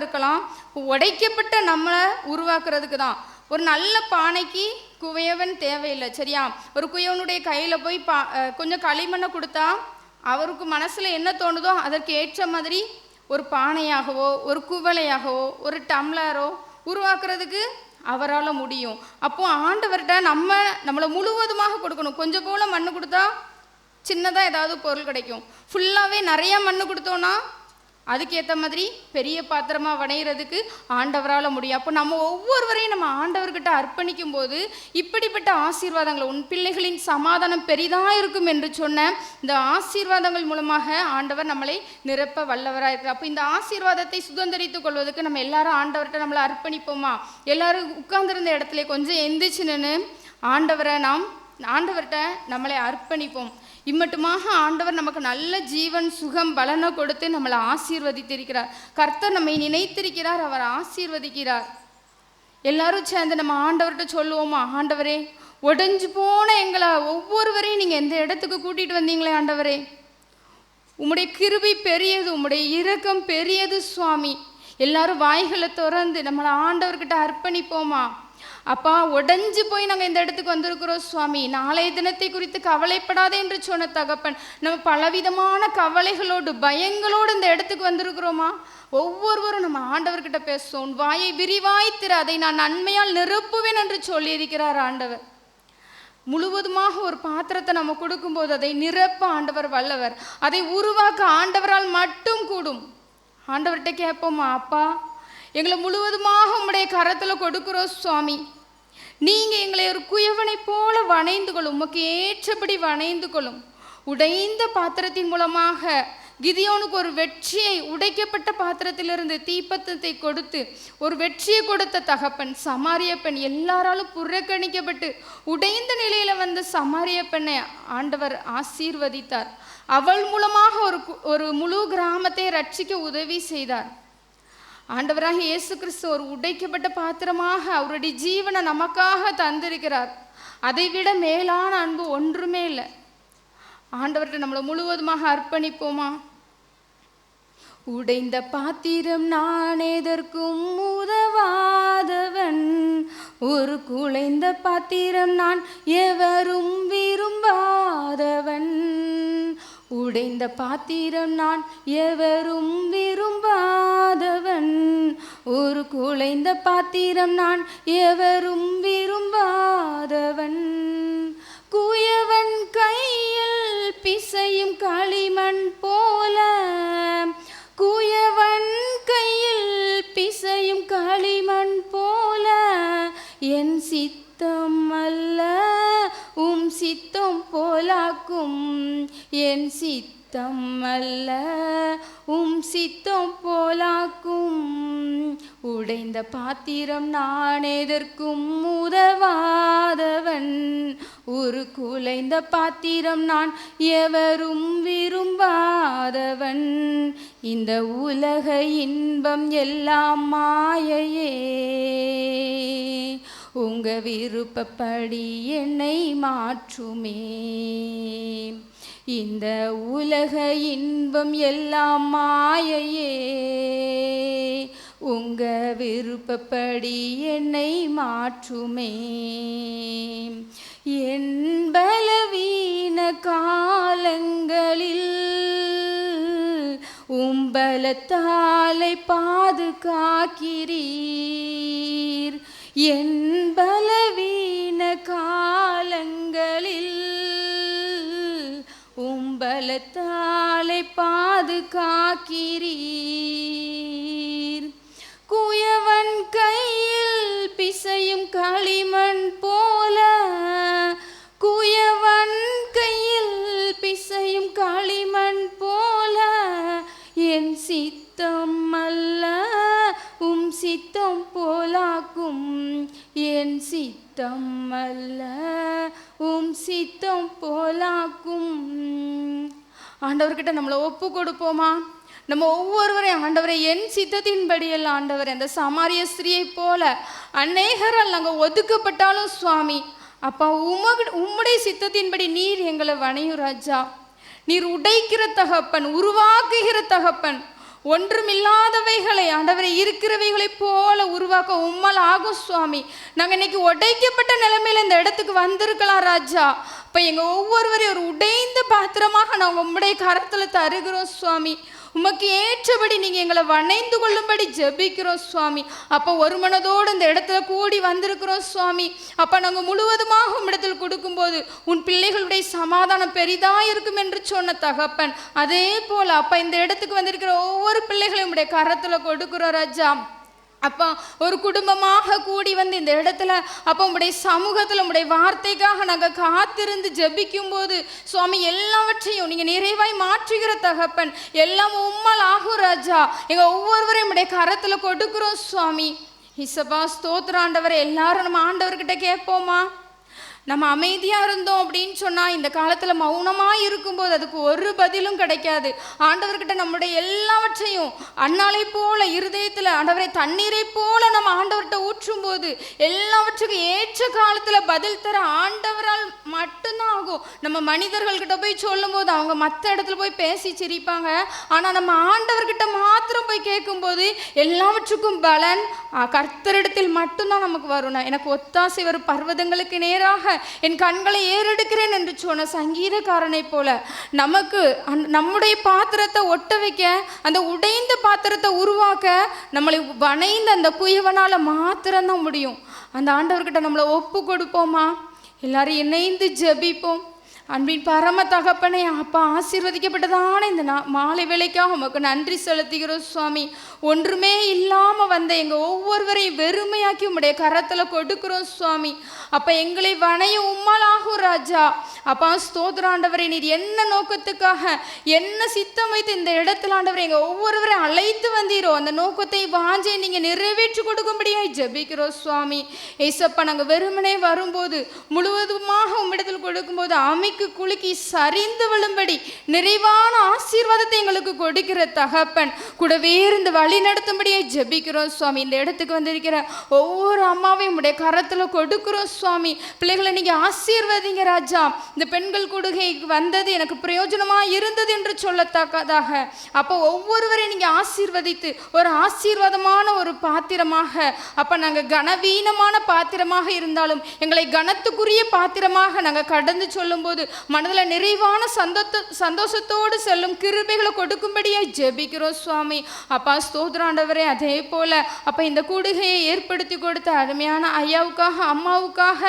இருக்கலாம். உடைக்கப்பட்ட நம்மளை உருவாக்குறதுக்கு தான். ஒரு நல்ல பானைக்கு குவையவன் தேவையில்லை சரியா? ஒரு குயவனுடைய கையில் போய் பா கொஞ்சம் களிமண்ணை கொடுத்தா அவருக்கு மனசில் என்ன தோணுதோ அதற்கு ஏற்ற மாதிரி ஒரு பானையாகவோ ஒரு குவளையாகவோ ஒரு டம்ளரோ உருவாக்குறதுக்கு அவரால் முடியும். அப்போ ஆண்டவர்கிட்ட நம்ம நம்மளை முழுவதுமாக கொடுக்கணும். கொஞ்சம் போல மண் கொடுத்தா சின்னதாக ஏதாவது பொருள் கிடைக்கும். ஃபுல்லாகவே நிறையா மண் கொடுத்தோன்னா அதுக்கேற்ற மாதிரி பெரிய பாத்திரமாக வணையிறதுக்கு ஆண்டவரால் முடியும். அப்போ நம்ம ஒவ்வொருவரையும் நம்ம ஆண்டவர்கிட்ட அர்ப்பணிக்கும் போது இப்படிப்பட்ட ஆசீர்வாதங்கள் உன் பிள்ளைகளின் சமாதானம் பெரிதாக இருக்கும் என்று சொன்ன இந்த ஆசீர்வாதங்கள் மூலமாக ஆண்டவர் நம்மளை நிரப்ப வல்லவராக இருக்கிறார். அப்போ இந்த ஆசீர்வாதத்தை சுதந்திரித்துக் கொள்வதற்கு நம்ம எல்லாரும் ஆண்டவர்கிட்ட நம்மளை அர்ப்பணிப்போமா? எல்லாரும் உட்கார்ந்துருந்த இடத்துல கொஞ்சம் எந்திரிச்சு நின்று ஆண்டவரை நாம் ஆண்டவர்கிட்ட நம்மளை அர்ப்பணிப்போம். இம்மட்டுமாக ஆண்டவர் நமக்கு நல்ல ஜீவன் சுகம் பலனை கொடுத்து நம்மளை ஆசீர்வதித்திருக்கிறார். கர்த்தர் நம்மை நினைத்திருக்கிறார் அவர் ஆசீர்வதிக்கிறார். எல்லாரும் சேர்ந்து நம்ம ஆண்டவர்கிட்ட சொல்லுவோமா ஆண்டவரே உடஞ்சு போன எங்களை ஒவ்வொருவரையும் நீங்கள் எந்த இடத்துக்கு கூட்டிகிட்டு வந்தீங்களே ஆண்டவரே? உம்முடைய கிருபை பெரியது உம்முடைய இரக்கம் பெரியது சுவாமி. எல்லாரும் வாய்களை திறந்து நம்மளை ஆண்டவர்கிட்ட அர்ப்பணிப்போமா? அப்பா உடைஞ்சு போய் நாங்கள் இந்த இடத்துக்கு வந்திருக்கிறோம் சுவாமி. நாளைய தினத்தை குறித்து கவலைப்படாதே என்று சொன்ன தகப்பன் நம்ம பலவிதமான கவலைகளோடு பயங்களோடு இந்த இடத்துக்கு வந்திருக்கிறோமா? ஒவ்வொருவரும் நம்ம ஆண்டவர்கிட்ட பேசுவோம். வாயை விரிவாய் அதை நான் நன்மையால் நிரப்புவேன் என்று சொல்லியிருக்கிறார் ஆண்டவர். முழுவதுமாக ஒரு பாத்திரத்தை நம்ம கொடுக்கும்போது அதை நிரப்ப ஆண்டவர் வல்லவர். அதை உருவாக்க ஆண்டவரால் மட்டும் கூடும். ஆண்டவர்கிட்ட கேட்போமா அப்பா எங்களை முழுவதுமாக உம்முடைய கரத்தில் கொடுக்குறோம் சுவாமி. நீங்கள் எங்களை ஒரு குயவனைப் போல வணைந்து கொள்ளும் உமக்கு ஏற்றபடி வணைந்து கொள்ளும். உடைந்த பாத்திரத்தின் மூலமாக கிதியோனுக்கு ஒரு வெற்றியை உடைக்கப்பட்ட பாத்திரத்திலிருந்து தீப்பத்தத்தை கொடுத்து ஒரு வெற்றியை கொடுத்த தகப்பன் சமாரிய பெண் எல்லாராலும் புறக்கணிக்கப்பட்டு உடைந்த நிலையில வந்த சமாரிய பெண்ணை ஆண்டவர் ஆசீர்வதித்தார். அவள் மூலமாக ஒரு கு- ஒரு முழு கிராமத்தை ரட்சிக்க உதவி செய்தார். ஆண்டவராக இயேசு கிறிஸ்து ஒரு உடைக்கப்பட்ட பாத்திரமாக அவருடைய ஜீவனை நமக்காக தந்திருக்கிறார். அதை விட மேலான அன்பு ஒன்றுமே இல்லை. ஆண்டவர்கிட்ட நம்மளை முழுவதுமாக அர்ப்பணிப்போமா? உடைந்த பாத்திரம் நான் எதற்கும் உதவாதவன். ஒரு குலைந்த பாத்திரம் நான் எவரும் விரும்பாதவன். உடைந்த பாத்திரம் நான் எவரும் விரும்பாதவன். ஒரு குலைந்த பாத்திரம் நான் எவரும் விரும்பாதவன். குயவன் கையில் பிசையும் களிமண் போ போலாக்கும் என் சித்தம் அல்ல. உம் சித்தம் போலாக்கும். உடைந்த பாத்திரம் நான் எதற்கும் உதவாதவன். ஒரு குலைந்த பாத்திரம் நான் எவரும் விரும்பாதவன். இந்த உலக இன்பம் எல்லாம் மாயையே. உங்க விருப்பப்படி என்னை மாற்றுமே. இந்த உலக இன்பம் எல்லாம் மாயையே. உங்க விருப்பப்படி என்னை மாற்றுமே. என் பலவீன காலங்களில் உம்பலத்தாலை பாதுகாக்கிறீர். என் பலவீன காலங்களில் உம்பலத்தாலை பாதுகாக்கிறீர். குயவன் கையில் பிசையும் களிமண் போல சித்தம் போலாக்கும். என் சித்தம் அல்ல உம் சித்தம் போலாக்கும். ஆண்டவர்கிட்ட நம்மளை ஒப்பு கொடுப்போமா? நம்ம ஒவ்வொருவரையும் ஆண்டவரை என் சித்தத்தின்படியல்ல ஆண்டவர் அந்த சமாரிய ஸ்திரியை போல அநேகரால் நாங்கள் ஒதுக்கப்பட்டாலும் சுவாமி அப்பா உமகு உம்முடைய சித்தத்தின்படி நீர் எங்களை வணையும் ராஜா. நீர் உடைக்கிற தகப்பன் உருவாக்குகிற தகப்பன். ஒன்றுமில்லாதவைகளை ஆண்டவரை இருக்கிறவைகளை போல உருவாக்க உம்மால் ஆகும் சுவாமி. நாங்கள் இன்னைக்கு உடைக்கப்பட்ட நிலைமையில் இந்த இடத்துக்கு வந்திருக்கலாம் ராஜா. இப்போ எங்கள் ஒவ்வொருவரையும் ஒரு உடைந்த பாத்திரமாக நாங்கள் உம்முடைய கரத்தில் தருகிறோம் சுவாமி. உமக்கு ஏற்றபடி நீங்கள் எங்களை வணைந்து கொள்ளும்படி ஜெபிக்கிறோம் சுவாமி. அப்போ ஒரு மனதோடு இந்த இடத்துல கூடி வந்திருக்கிறோம் சுவாமி. அப்போ நாங்கள் முழுவதுமாக உம்மிடத்தில் கொடுக்கும்போது உன் பிள்ளைகளுடைய சமாதானம் பெரிதாக இருக்கும் என்று சொன்ன தகப்பன். அதே போல் அப்போ இந்த இடத்துக்கு வந்திருக்கிற ஒவ்வொரு பிள்ளைகளையும் உடைய கரத்தில் கொடுக்குறோம் ராஜா. அப்போ ஒரு குடும்பமாக கூடி வந்து இந்த இடத்துல அப்போ உங்களுடைய சமூகத்தில் உங்களுடைய வார்த்தைக்காக நாங்கள் காத்திருந்து ஜெபிக்கும் போது சுவாமி எல்லாவற்றையும் நீங்கள் நிறைவாய் மாற்றுகிற தகப்பன் எல்லாம் உம்மால் ஆகும் ராஜா. எங்கள் ஒவ்வொருவரையும் உடைய கரத்தில் கொடுக்குறோம் சுவாமி. இசப்பா ஸ்தோத்திராண்டவரை எல்லாரும் நம்ம ஆண்டவர்கிட்ட கேட்போமா? நம்ம அமைதியாக இருந்தோம் அப்படின்னு சொன்னால் இந்த காலத்தில் மௌனமாக இருக்கும்போது அதுக்கு ஒரு பதிலும் கிடைக்காது. ஆண்டவர்கிட்ட நம்முடைய எல்லாவற்றையும் அன்னாலை போல இருதயத்தில் ஆண்டவரை தண்ணீரை போல நம்ம ஆண்டவர்கிட்ட ஊற்றும்போது எல்லாவற்றுக்கும் ஏற்ற காலத்தில் பதில் தர ஆண்டவரால் மட்டும்தான் ஆகும். நம்ம மனிதர்கள்கிட்ட போய் சொல்லும்போது அவங்க மற்ற இடத்துல போய் பேசி சிரிப்பாங்க. ஆனால் நம்ம ஆண்டவர்கிட்ட மாத்திரம் போய் கேட்கும்போது எல்லாவற்றுக்கும் பலன் கர்த்தரிடத்தில் மட்டும்தான் நமக்கு வரும். எனக்கு ஒத்தாசை வரும் பர்வதங்களுக்கு நேராக என் கண்களை ஏறெடுக்கிறேன் என்று சொன்ன சங்கீதக்காரனைப் போல நமக்கு நம்முடைய பாத்திரத்தை ஒட்ட வைக்க அந்த உடைந்த பாத்திரத்தை உருவாக்க நம்மளை வனைந்த அந்த குயவனால் மாத்திரம்தான் முடியும். அந்த ஆண்டவர்கிட்ட நம்மளை ஒப்பு கொடுப்போமா? எல்லாரும் இணைந்து ஜெபிப்போம். அன்பின் பரம தகப்பனே அப்பா ஆசீர்வதிக்கப்பட்டதான இந்த நா மாலை வேலைக்காக உமக்கு நன்றி செலுத்துகிறோம் சுவாமி. ஒன்றுமே இல்லாமல் வந்த எங்கள் ஒவ்வொருவரையும் வெறுமையாக்கி உம்முடைய கரத்தில் கொடுக்கிறோம் சுவாமி. அப்போ எங்களை வணைய உம்மாலாகும் ராஜா. அப்பா ஸ்தோத்ராண்டவரை நீர் என்ன நோக்கத்துக்காக என்ன சித்தம் வைத்து இந்த இடத்துல ஆண்டவரை எங்கள் ஒவ்வொருவரையும் அழைத்து வந்தீரோ அந்த நோக்கத்தை வாஞ்சை நீங்கள் நிறைவேற்றி கொடுக்கும்படியாய் ஜபிக்கிறோம் சுவாமி. ஏசப்பா நாங்கள் வெறுமனே வரும்போது முழுவதுமாக உம்மிடத்தில் கொடுக்கும்போது அமைக்கு குலுக்கி சரிந்து விழும்படி நிறைவான ஆசீர்வாதத்தை எங்களுக்கு கொடுக்கிற தகப்பன். கூடவே இருந்து வழி நடத்தும்படியே ஜெபிக்கிறோம் சுவாமி. இந்த இடத்துக்கு வந்திருக்கிற ஒவ்வொரு அம்மாவையும் உடைய கரத்தில் கொடுக்கிறோம் சுவாமி. பிள்ளைகளை நீங்கள் ஆசீர்வதிங்க ராஜா. இந்த பெண்கள் கொடுகை வந்தது எனக்கு பிரயோஜனமாக இருந்தது என்று சொல்லத்தக்கதாக. அப்போ ஒவ்வொருவரையும் நீங்கள் ஆசீர்வதித்து ஒரு ஆசீர்வாதமான ஒரு பாத்திரமாக. அப்போ நாங்கள் கனவீனமான பாத்திரமாக இருந்தாலும் எங்களை கனத்துக்குரிய பாத்திரமாக நாங்கள் கடந்து சொல்லும்போது மனதில் நிறைவான சந்தோத்த சந்தோஷத்தோடு செல்லும் கிருபைகளை கொடுக்கும்படியே ஜெபிக்கிறோம் சுவாமி. அப்பா ஸ்தோத்ராண்டவரே அதே போல் அப்போ இந்த கூடுகையை ஏற்படுத்தி கொடுத்த அருமையான ஐயாவுக்காக அம்மாவுக்காக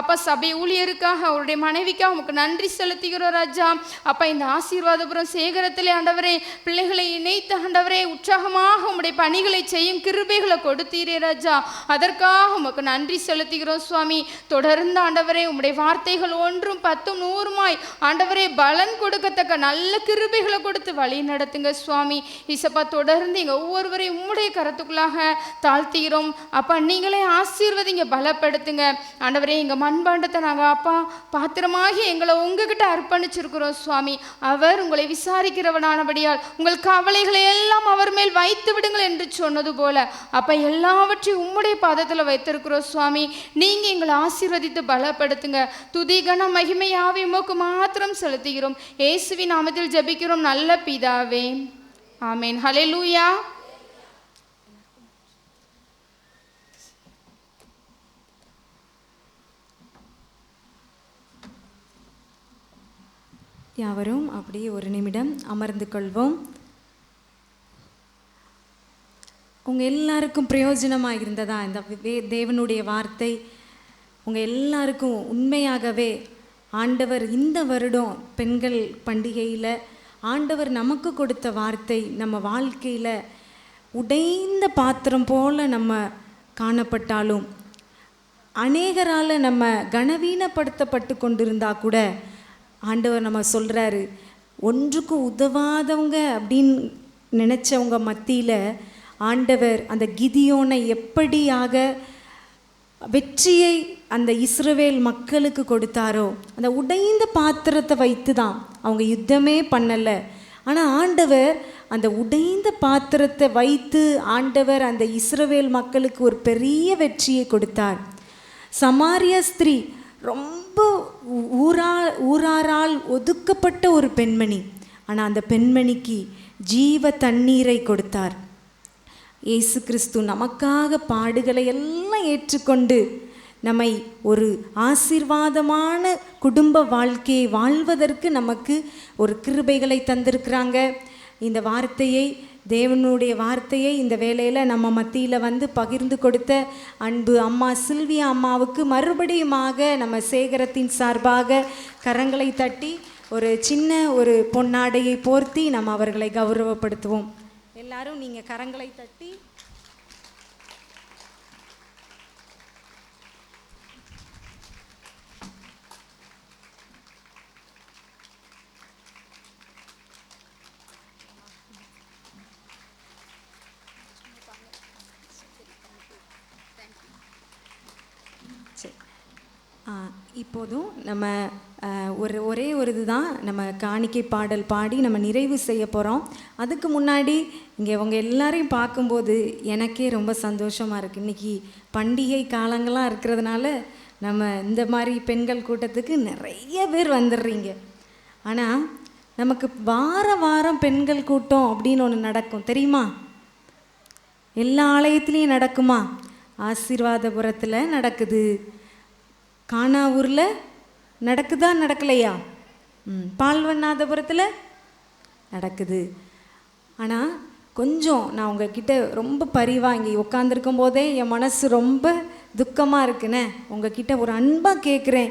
அப்பா சபை ஊழியருக்காக அவருடைய மனைவிக்காக உமக்கு நன்றி செலுத்துகிறோம் ராஜா. அப்பா இந்த ஆசீர்வாதபுரம் சேகரத்திலே ஆண்டவரே பிள்ளைகளை இணைத்து ஆண்டவரே உற்சாகமாக உம்முடைய பணிகளை செய்யும் கிருபைகளை கொடுத்தீரே ராஜா. அதற்காக உமக்கு நன்றி செலுத்துகிறோம் சுவாமி. தொடர்ந்து ஆண்டவரே உம்முடைய வார்த்தைகள் ஒன்றும் பத்தும் நூறுமாய் ஆண்டவரே பலன் கொடுக்கத்தக்க நல்ல கிருபைகளை கொடுத்து வழி நடத்துங்க சுவாமி. இசப்பா தொடர்ந்து எங்கள் ஒவ்வொருவரையும் உம்முடைய கரத்துக்குள்ளாக தாழ்த்துகிறோம். அப்பா நீங்களே ஆசீர்வதிங்க பலப்படுத்துங்க. ஆண்டவரே எங்கள் மண்பாண்டத்தை நாங்கள் அப்பா பாத்திரமாகி எங்களை உங்ககிட்ட அர்ப்பணிச்சிருக்கிறோம் சுவாமி. அவர் உங்களை விசாரிக்கிறவனானபடியால் உங்கள் கவலைகளை எல்லாம் அவர் மேல் வைத்து விடுங்கள் என்று சொன்னது போல அப்போ எல்லாவற்றையும் உம்முடைய பாதத்தில் வைத்திருக்கிறோம் சுவாமி. நீங்கள் எங்களை ஆசீர்வதித்து பலப்படுத்துங்க. துதிகன மகிமையாவே உமக்கு மாத்திரம் செலுத்துகிறோம் இயேசுவின் நாமத்தில் ஜெபிக்கிறோம் நல்ல பிதாவே ஆமேன் ஹalleluya யாவரும் அப்படியே ஒரு நிமிடம் அமர்ந்து கொள்வோம் உங்கள் எல்லாருக்கும் பிரயோஜனமாக இருந்ததா இந்த தேவனுடைய வார்த்தை உங்கள் எல்லாருக்கும் உண்மையாகவே ஆண்டவர் இந்த வருடம் பெண்கள் பண்டிகையில் ஆண்டவர் நமக்கு கொடுத்த வார்த்தை நம்ம வாழ்க்கையில் உடைந்த பாத்திரம் போல நம்ம காணப்பட்டாலும் அநேகரால் நம்ம கனவீனப்படுத்தப்பட்டு கொண்டிருந்தா கூட ஆண்டவர் நம்ம சொல்கிறாரு ஒன்றுக்கு உதவாதவங்க அப்படின்னு நினச்சவங்க மத்தியில் ஆண்டவர் அந்த கிதியோனை எப்படியாக வெற்றியை அந்த இஸ்ரவேல் மக்களுக்கு கொடுத்தாரோ? அந்த உடைந்த பாத்திரத்தை வைத்து தான் அவங்க யுத்தமே பண்ணலை. ஆனால் ஆண்டவர் அந்த உடைந்த பாத்திரத்தை வைத்து ஆண்டவர் அந்த இஸ்ரவேல் மக்களுக்கு ஒரு பெரிய வெற்றியை கொடுத்தார். சமாரிய ஸ்திரீ ரொம்ப ஊரா ஊராரால் ஒதுக்கப்பட்ட ஒரு பெண்மணி. ஆனால் அந்த பெண்மணிக்கு ஜீவ தண்ணீரை கொடுத்தார். இயேசு கிறிஸ்து நமக்காக பாடுகளை எல்லாம் ஏற்றுக்கொண்டு நம்மை ஒரு ஆசீர்வாதமான குடும்ப வாழ்க்கையை வாழ்வதற்கு நமக்கு ஒரு கிருபைகளை தந்திருக்கிறாங்க. இந்த வார்த்தையை தேவனுடைய வார்த்தையை இந்த வேலையில் நம்ம மத்தியில் வந்து பகிர்ந்து கொடுத்த அன்பு அம்மா சில்வியா அம்மாவுக்கு மறுபடியுமாக நம்ம சேகரத்தின் சார்பாக கரங்களை தட்டி ஒரு சின்ன ஒரு பொன்னாடையை போர்த்தி நம்ம அவர்களை கௌரவப்படுத்துவோம். எல்லாரும் நீங்கள் கரங்களை தட்டி இப்போதும் நம்ம ஒரு ஒரே ஒரு இதுதான். நம்ம காணிக்கை பாடல் பாடி நம்ம நிறைவு செய்ய போகிறோம் அதுக்கு முன்னாடி இங்கே இவங்க எல்லாரையும் பார்க்கும்போது எனக்கே ரொம்ப சந்தோஷமாக இருக்குது இன்றைக்கி பண்டிகை காலங்களாக இருக்கிறதுனால நம்ம இந்த மாதிரி பெண்கள் கூட்டத்துக்கு நிறைய பேர் வந்துடுறீங்க ஆனால் நமக்கு வார வாரம் பெண்கள் கூட்டம் அப்படின்னு ஒன்று நடக்கும். தெரியுமா? எல்லா ஆலயத்துலேயும் நடக்குமா? ஆசீர்வாதபுரத்தில் நடக்குது. காணாவூரில் நடக்குதா நடக்கலையா? ம் பால்வண்ணாதபுரத்தில் நடக்குது. ஆனால் கொஞ்சம் நான் உங்ககிட்ட ரொம்ப பரிவாக இங்கே உட்காந்துருக்கும் போதே என் மனசு ரொம்ப துக்கமாக இருக்குண்ணே உங்ககிட்ட ஒரு அன்பாக கேட்குறேன்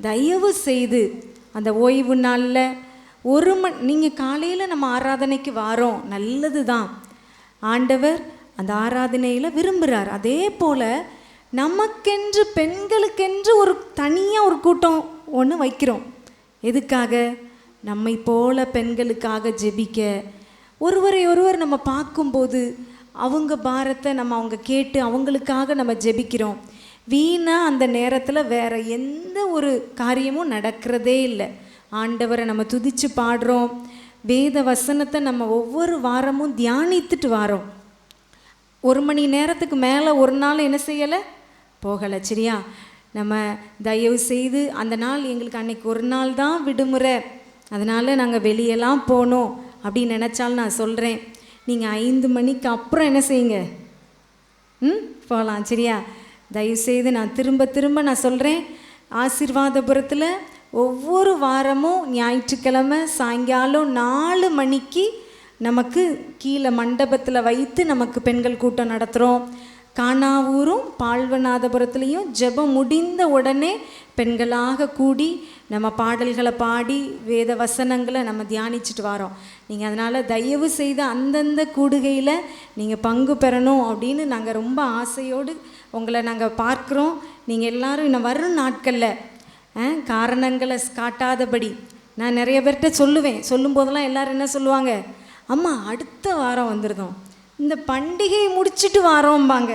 தயவு செய்து அந்த ஓய்வு நாளில் ஒரு மணி நீங்கள் காலையில் நம்ம ஆராதனைக்கு வாரோம் நல்லது தான் ஆண்டவர் அந்த ஆராதனையில் விரும்புகிறார் அதே போல் நமக்கென்று பெண்களுக்கென்று ஒரு தனியாக ஒரு கூட்டம் ஒன்று வைக்கிறோம். எதுக்காக? நம்மை போல பெண்களுக்காக ஜெபிக்க. ஒருவரை ஒருவர் நம்ம பார்க்கும்போது அவங்க பாரத்தை நம்ம அவங்க கேட்டு அவங்களுக்காக நம்ம ஜெபிக்கிறோம். வீணாக அந்த நேரத்தில் வேற எந்த ஒரு காரியமும் நடக்கிறதே இல்லை. ஆண்டவரை நம்ம துதித்து பாடுறோம். வேத வசனத்தை நம்ம ஒவ்வொரு வாரமும் தியானித்துட்டு வாரோம். ஒரு மணி நேரத்துக்கு மேலே ஒரு நாள் என்ன செய்யலை? போகலை சரியா? நம்ம தயவு செய்து அந்த நாள் எங்களுக்கு அன்னைக்கு ஒரு நாள் தான் விடுமுறை. அதனால் நாங்கள் வெளியெல்லாம் போனோம் அப்படின்னு நினச்சாலும் நான் சொல்கிறேன் நீங்கள் ஐந்து மணிக்கு அப்புறம் என்ன செய்யுங்க? ம்? போகலாம் சரியா? தயவுசெய்து நான் திரும்ப திரும்ப நான் சொல்கிறேன் ஆசீர்வாதபுரத்தில் ஒவ்வொரு வாரமும் ஞாயிற்றுக்கிழமை சாயங்காலம் நாலு மணிக்கு நமக்கு கீழே மண்டபத்தில் வைத்து நமக்கு பெண்கள் கூட்டம் நடத்துகிறோம் காணாவூரும் பால்வநாதபுரத்துலேயும் ஜெபம் முடிந்த உடனே பெண்களாக கூடி நம்ம பாடல்களை பாடி வேத வசனங்களை நம்ம தியானிச்சுட்டு வரோம். நீங்கள் அதனால் தயவு செய்து அந்தந்த கூடுகையில் நீங்கள் பங்கு பெறணும் அப்படின்னு நாங்கள் ரொம்ப ஆசையோடு உங்களை நாங்கள் பார்க்குறோம். நீங்கள் எல்லாரும் இன்னும் வரும் நாட்களில் காரணங்களை காட்டாதபடி. நான் நிறைய பேர்கிட்ட சொல்லுவேன். சொல்லும்போதெல்லாம் எல்லோரும் என்ன சொல்லுவாங்க? அம்மா அடுத்த வாரம் வந்துருந்தோம் இந்த பண்டிகையை முடிச்சுட்டு வாரோம்பாங்க.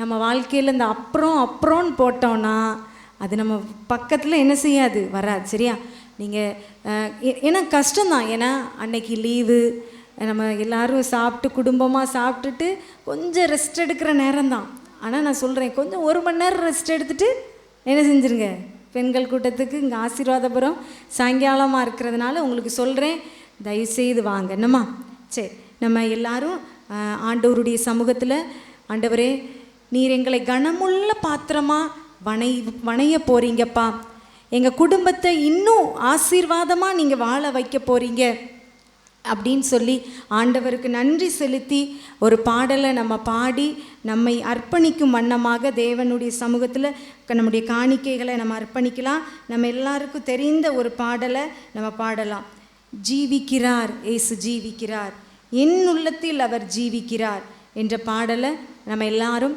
நம்ம வாழ்க்கையில் இந்த அப்புறம் அப்புறம்னு போட்டோன்னா அது நம்ம பக்கத்தில் என்ன செய்யாது? வராது சரியா? நீங்கள் ஏன்னா கஷ்டம்தான். ஏன்னா அன்னைக்கு லீவு நம்ம எல்லாரும் சாப்பிட்டு குடும்பமாக சாப்பிட்டுட்டு கொஞ்சம் ரெஸ்ட் எடுக்கிற நேரம்தான். ஆனால் நான் சொல்கிறேன் கொஞ்சம் ஒரு மணி நேரம் ரெஸ்ட் எடுத்துட்டு என்ன செஞ்சுருங்க? பெண்கள் கூட்டத்துக்கு இங்கே ஆசீர்வாதபுரம் சாயங்காலமாக இருக்கிறதுனால உங்களுக்கு சொல்கிறேன் தயவுசெய்து வாங்க. என்னம்மா? சரி நம்ம எல்லாரும் ஆண்டவருடைய சமூகத்தில் ஆண்டவரே நீர் எங்களை கனமுள்ள பாத்திரமாக வனை வணைய போகிறீங்கப்பா எங்கள் குடும்பத்தை இன்னும் ஆசீர்வாதமாக நீங்கள் வாழ வைக்க போகிறீங்க அப்படின்னு சொல்லி ஆண்டவருக்கு நன்றி செலுத்தி ஒரு பாடலை நம்ம பாடி நம்மை அர்ப்பணிக்கும் வண்ணமாக தேவனுடைய சமூகத்தில் நம்முடைய காணிக்கைகளை நம்ம அர்ப்பணிக்கலாம். நம்ம எல்லாருக்கும் தெரிந்த ஒரு பாடலை நம்ம பாடலாம். ஜீவிக்கிறார் இயேசு ஜீவிக்கிறார். என் உள்ளத்தில் அவர் ஜீவிக்கிறார் என்ற பாடலை நம்ம எல்லாரும்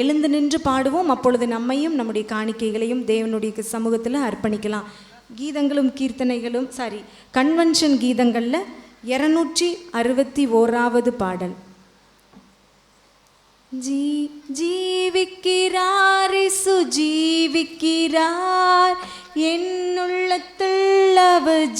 எழுந்து நின்று பாடுவோம். அப்பொழுது நம்மையும் நம்முடைய காணிக்கைகளையும் தேவனுடைய சமூகத்தில் அர்ப்பணிக்கலாம். கீதங்களும் கீர்த்தனைகளும் சாரி கன்வென்ஷன் கீதங்களில் இரநூற்றி அறுபத்தி ஓராவது பாடல். ஜீ ஜீவிக்கிறார் இசு ஜீவிக்கிறார். என்னுள்ளத்தில்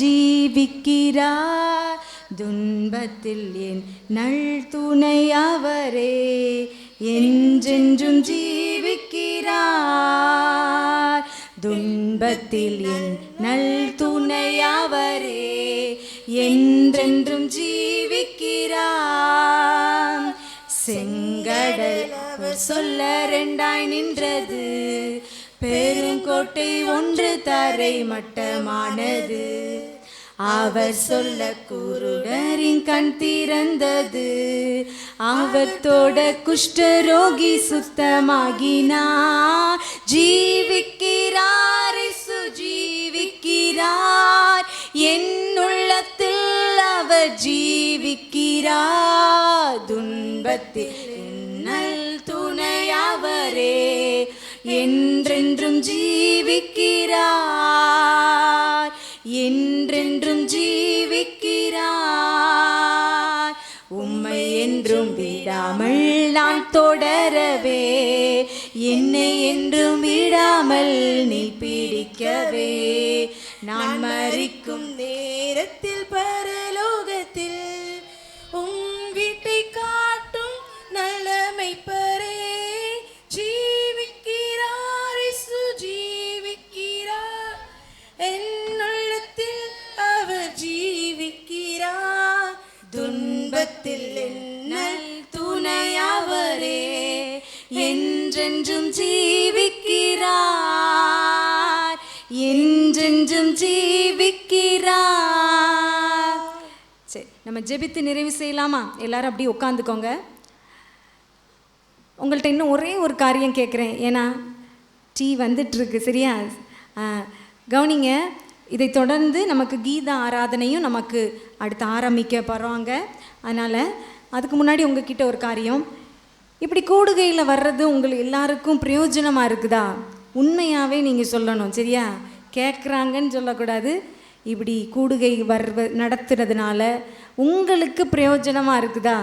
ஜீவிக்கிறார். துன்பத்தில் என் நல் துணை அவரே? என்றென்றும் ஜீவிக்கிறார். துன்பத்தில் என் நல் துணை அவரே? என்றென்றும் ஜீவிக்கிறார். செங்கடல் சொல்ல ரெண்டாய் நின்றது. பெருங்கோட்டை ஒன்று தரை மட்டமானது. அவர் சொல்ல குருடரின் கண் திறந்தது. அவத்தோட குஷ்டரோகி சுத்தமாகினார். ஜீவிக்கிறார் ஜீவிக்கிறார். என் உள்ளத்தில் அவர் ஜீவிக்கிறார். துன்பத்தில் என்னல் துணையவரே என்றென்றும் ஜீவிக்கிறார். என்றென்றும் ஜீவிக்கிறார் உம்மை என்றும் விடாமல் நான் தொடரவே என்னை என்றும் விடாமல் நீ பிடிக்கவே. நான் மறிக்கும் நேரத்தில் பர என்றென்றும் ஜீவிக்கிறார். என்றென்றும் ஜீவிக்கிறார். சரி நம்ம ஜெபித்து நிறைவு செய்யலாமா? எல்லாரும் அப்படியே உட்காந்துக்கோங்க உங்கள்கிட்ட இன்னும் ஒரே ஒரு காரியம் கேட்குறேன். ஏன்னா டீ வந்துட்டுருக்கு சரியா? ஆ, கவனிங்க இதை தொடர்ந்து நமக்கு கீத ஆராதனையும் நமக்கு அடுத்து ஆரம்பிக்க போகிறாங்க அதனால் அதுக்கு முன்னாடி உங்ககிட்ட ஒரு காரியம். இப்படி கூடுகையில் வர்றது உங்களுக்கு எல்லாருக்கும் பிரயோஜனமாக இருக்குதா? உண்மையாகவே நீங்கள் சொல்லணும் சரியா? கேட்குறாங்கன்னு சொல்லக்கூடாது. இப்படி கூடுகை வர்வ நடத்துறதுனால உங்களுக்கு பிரயோஜனமாக இருக்குதா?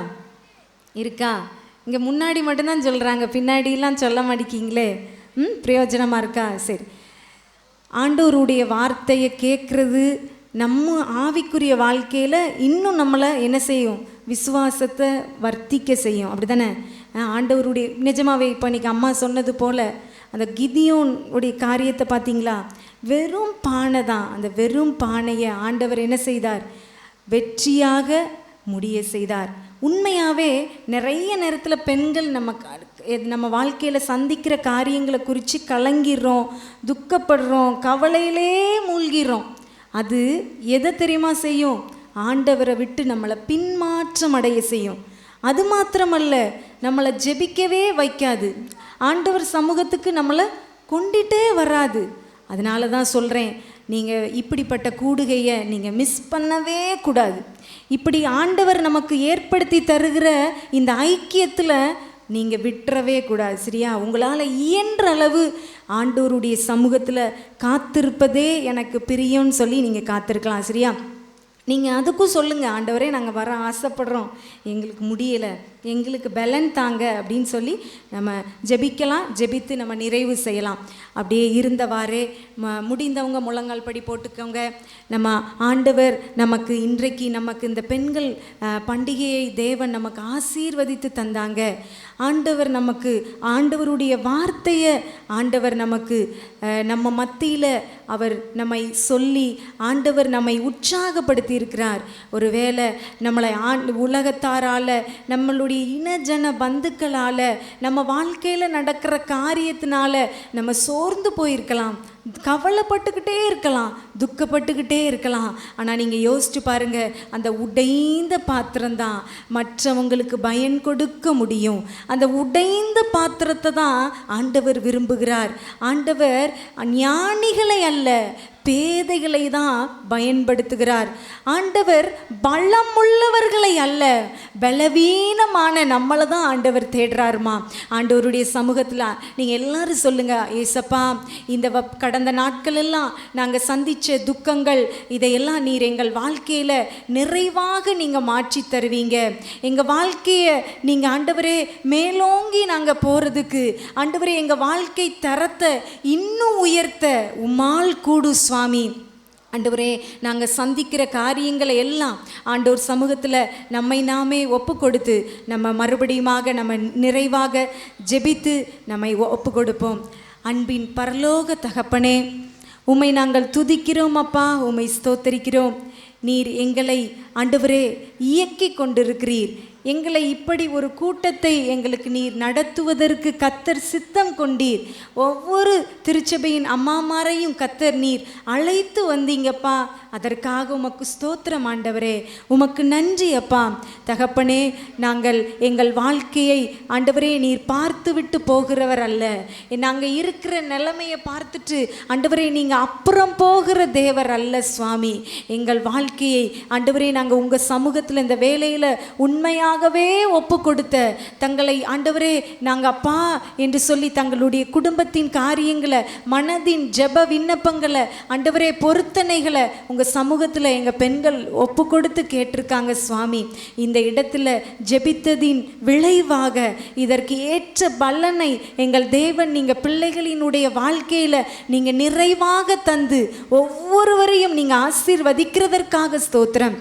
இருக்கா? இங்கே முன்னாடி மட்டும்தான் சொல்கிறாங்க பின்னாடிலாம் சொல்ல மாட்டேங்கிங்களே ம் பிரயோஜனமாக இருக்கா? சரி. ஆண்டோருடைய வார்த்தையை கேட்குறது நம்ம ஆவிக்குரிய வாழ்க்கையில் இன்னும் நம்மளை என்ன செய்யும்? விசுவாசத்தை வர்த்திக்க செய்யும். அப்படி தானே ஆண்டவருடைய நிஜமாகவே இப்போ இன்னைக்கு அம்மா சொன்னது போல் அந்த கிதியோன் உடைய காரியத்தை பார்த்தீங்களா வெறும் பானை தான். அந்த வெறும் பானையை ஆண்டவர் என்ன செய்தார்? வெற்றியாக முடிய செய்தார். உண்மையாகவே நிறைய நேரத்தில் பெண்கள் நம்ம க- எ- நம்ம வாழ்க்கையில் சந்திக்கிற காரியங்களை குறித்து கலங்கிடுறோம் துக்கப்படுறோம் கவலையிலே மூழ்கிறோம் அது எதை தெரியுமா செய்யும்? ஆண்டவரை விட்டு நம்மளை பின்மாற்றம் அடைய செய்யும். அது மாத்திரமல்ல நம்மளை ஜெபிக்கவே வைக்காது. ஆண்டவர் சமூகத்துக்கு நம்மளை கொண்டுட்டே வராது. அதனால தான் சொல்கிறேன் நீங்கள் இப்படிப்பட்ட கூடுகையை நீங்கள் மிஸ் பண்ணவே கூடாது. இப்படி ஆண்டவர் நமக்கு ஏற்படுத்தி தருகிற இந்த ஐக்கியத்தில் நீங்கள் விட்டுறவே கூடாது சரியா? உங்களால் இயன்ற அளவு ஆண்டவருடைய சமூகத்தில் காத்திருப்பதே எனக்கு பிரியம்னு சொல்லி நீங்கள் காத்திருக்கலாம் சரியா? நீங்கள் அதுக்கும் சொல்லுங்கள் ஆண்டவரே நாங்கள் வர ஆசைப்படுறோம். எங்களுக்கு முடியலை. எங்களுக்கு பலன் தாங்க அப்படின்னு சொல்லி நம்ம ஜெபிக்கலாம் ஜெபித்து நம்ம நிறைவு செய்யலாம். அப்படியே இருந்தவாறே ம முடிந்தவங்க முழங்கால் படி போட்டுக்கோங்க. நம்ம ஆண்டவர் நமக்கு இன்றைக்கு நமக்கு இந்த பெண்கள் பண்டிகையை தேவன் நமக்கு ஆசீர்வதித்து தந்தாங்க. ஆண்டவர் நமக்கு ஆண்டவருடைய வார்த்தையை ஆண்டவர் நமக்கு நம்ம மத்தியில் அவர் நம்மை சொல்லி ஆண்டவர் நம்மை உற்சாகப்படுத்தி இருக்கிறார் ஒருவேளை நம்மளை ஆண் உலகத்தாரால் நம்மளுடைய இனஜன பந்துக்களால் நம்ம வாழ்க்கையில் நடக்கிற காரியத்தினால நம்ம சோர்ந்து போயிருக்கலாம். கவலைப்பட்டுக்கிட்டே இருக்கலாம் துக்கப்பட்டுக்கிட்டே இருக்கலாம். ஆனால் நீங்கள் யோசிச்சு பாருங்க அந்த உடைந்த பாத்திரம்தான் மற்றவங்களுக்கு பயன் கொடுக்க முடியும். அந்த உடைந்த பாத்திரத்தை தான் ஆண்டவர் விரும்புகிறார். ஆண்டவர் ஞானிகளை அல்ல பேதைகளை தான் பயன்படுத்துகிறார். ஆண்டவர் பலமுள்ளவர்களை அல்ல பலவீனமான நம்மளை தான் ஆண்டவர் தேடுறாருமா? ஆண்டவருடைய சமூகத்தில் நீங்கள் எல்லாரும் சொல்லுங்க ஏசப்பா இந்த வ- கடந்த நாட்கள் எல்லாம் நாங்கள் சந்தித்த துக்கங்கள் இதையெல்லாம் நீர் எங்கள் வாழ்க்கையில் நிறைவாக நீங்கள் மாற்றி தருவீங்க. எங்கள் வாழ்க்கையை நீங்கள் ஆண்டவரே மேலோங்கி நாங்கள் போகிறதுக்கு ஆண்டவரே எங்கள் வாழ்க்கை தரத்தை இன்னும் உயர்த்த உமால் கூடு சுவாமி ஆண்டவரே நாங்கள் சந்திக்கிற காரியங்களை எல்லாம் ஆண்டோர் சமூகத்தில் நம்மை நாமே ஒப்பு கொடுத்து நம்ம மறுபடியுமாக நம்ம நிறைவாக ஜெபித்து நம்மை ஒப்பு கொடுப்போம். அன்பின் பரலோக தகப்பனே உம்மை நாங்கள் துதிக்கிறோம் அப்பா உம்மை ஸ்தோத்தரிக்கிறோம். நீர் எங்களை ஆண்டவரே இயக்கி கொண்டிருக்கிறீர். எங்களை இப்படி ஒரு கூட்டத்தை எங்களுக்கு நீர் நடத்துவதற்கு கத்தர் சித்தம் கொண்டீர். ஒவ்வொரு திருச்சபையின் அம்மாமாரையும் கத்தர் நீர் அழைத்து வந்தீங்கப்பா. அதற்காக உமக்கு ஸ்தோத்திரம் ஆண்டவரே. உமக்கு நன்றி அப்பா. தகப்பனே நாங்கள் எங்கள் வாழ்க்கையை ஆண்டவரே நீர் பார்த்து விட்டு போகிறவர் அல்ல. நாங்கள் இருக்கிற நிலைமையை பார்த்துட்டு ஆண்டவரே நீங்கள் அப்புறம் போகிற தேவர் அல்ல சுவாமி. எங்கள் வாழ்க்கையை ஆண்டவரே நாங்கள் உங்கள் சமூகத்தில் இந்த வேலையில் உண்மையாக உண்மையாகவே ஒப்பு கொடுத்த தங்களை ஆண்டவரே நாங்கள் அப்பா என்று சொல்லி தங்களுடைய குடும்பத்தின் காரியங்களை மனதின் ஜெப விண்ணப்பங்களை ஆண்டவரே பொருத்தனைகளை உங்கள் சமூகத்தில் எங்கள் பெண்கள் ஒப்பு கொடுத்து கேட்டிருக்காங்க சுவாமி. இந்த இடத்துல ஜெபித்ததின் விளைவாக இதற்கு ஏற்ற பலனை எங்கள் தேவன் நீங்கள் பிள்ளைகளினுடைய வாழ்க்கையில் நீங்கள் நிறைவாக தந்து ஒவ்வொருவரையும் நீங்கள் ஆசீர்வதிக்கிறதற்காக ஸ்தோத்திரம்.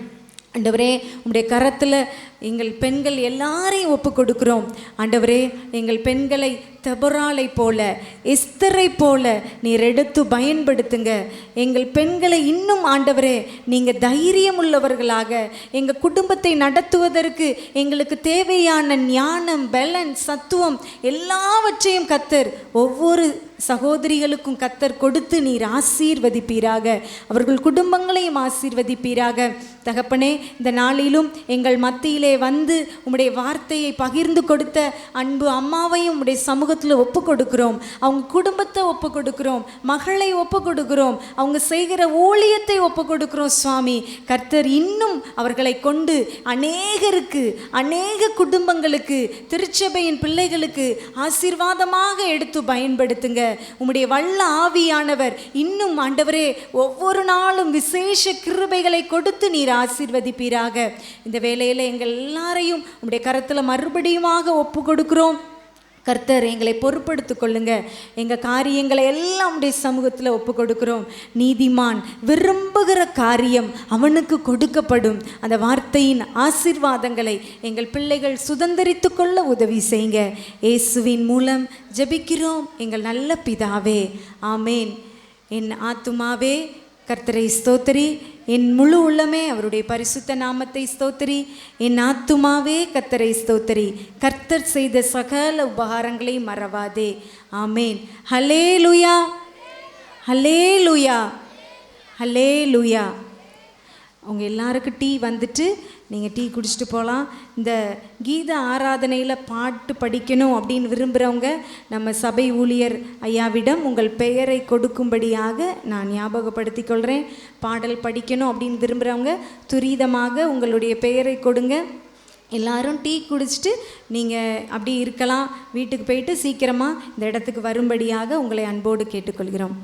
ஆண்டவரே உங்களுடைய கரத்தில் எங்கள் பெண்கள் எல்லாரையும் ஒப்பு கொடுக்குறோம் ஆண்டவரே எங்கள் பெண்களை தபராலை போல எஸ்தரை போல நீர் எடுத்து பயன்படுத்துங்க. எங்கள் பெண்களை இன்னும் ஆண்டவரே நீங்கள் தைரியம் உள்ளவர்களாக எங்கள் குடும்பத்தை நடத்துவதற்கு எங்களுக்கு தேவையான ஞானம் பலன் சத்துவம் எல்லாவற்றையும் கத்தர் ஒவ்வொரு சகோதரிகளுக்கும் கத்தர் கொடுத்து நீர் ஆசீர்வதிப்பீராக. அவர்கள் குடும்பங்களையும் ஆசீர்வதிப்பீராக. தகப்பனே இந்த நாளிலும் எங்கள் மத்தியிலே வந்து உம்முடைய வார்த்தையை பகிர்ந்து கொடுத்த அன்பு அம்மாவையும் உம்முடைய சமூகத்தில் ஒப்பு கொடுக்கிறோம். அவங்க குடும்பத்தை ஒப்பு கொடுக்கிறோம். மகளை ஒப்பு கொடுக்கிறோம். அவங்க செய்கிற ஊழியத்தை ஒப்பு கொடுக்கிறோம் சுவாமி. கர்த்தர் இன்னும் அவர்களை கொண்டு அநேகருக்கு அநேக குடும்பங்களுக்கு திருச்சபையின் பிள்ளைகளுக்கு ஆசீர்வாதமாக எடுத்து பயன்படுத்துங்க. உம்முடைய வல்ல ஆவியானவர் இன்னும் ஆண்டவரே ஒவ்வொரு நாளும் விசேஷ கிருபைகளை கொடுத்து நீர் ஆசீர்வதிப்பீராக. இந்த வேலையில் எங்கள் எல்லாரையும் உம்முடைய கரத்தில் மறுபடியுமாக ஒப்பு கொடுக்கிறோம். கர்த்தர் எங்களை பொறுப்படுத்திக் கொள்ளுங்க. எங்கள் காரியங்களை எல்லாம் உடைய சமூகத்தில் ஒப்பு கொடுக்கிறோம். நீதிமான் விரும்புகிற காரியம் அவனுக்கு கொடுக்கப்படும். அந்த வார்த்தையின் ஆசீர்வாதங்களை எங்கள் பிள்ளைகள் சுதந்திரித்து கொள்ள உதவி செய்யுங்க. இயேசுவின் மூலம் ஜெபிக்கிறோம். எங்கள் நல்ல பிதாவே. ஆமேன். என் ஆத்துமாவே கர்த்தரை ஸ்தோத்திரி. என் முழு உள்ளமே அவருடைய பரிசுத்த நாமத்தை ஸ்தோத்திரி. என் ஆத்துமாவே கர்த்தரை ஸ்தோத்திரி. கர்த்தர் செய்த சகல உபகாரங்களை மறவாதே. ஆமேன். ஹலே லுயா ஹலே லுயா ஹலே லுயா அவங்க எல்லாருக்கும் டீ வந்துட்டு நீங்கள் டீ குடிச்சிட்டு போகலாம் இந்த கீத ஆராதனையில் பாட்டு படிக்கணும் அப்படின்னு விரும்புகிறவங்க நம்ம சபை ஊழியர் ஐயாவிடம் உங்கள் பெயரை கொடுக்கும்படியாக நான் ஞாபகப்படுத்திக் கொள்கிறேன் பாடல் படிக்கணும் அப்படின்னு விரும்புகிறவங்க துரிதமாக உங்களுடைய பெயரை கொடுங்க. எல்லாரும் டீ குடிச்சிட்டு நீங்கள் அப்படி இருக்கலாம். வீட்டுக்கு போயிட்டு சீக்கிரமாக இந்த இடத்துக்கு வரும்படியாக உங்களை அன்போடு கேட்டுக்கொள்கிறோம்.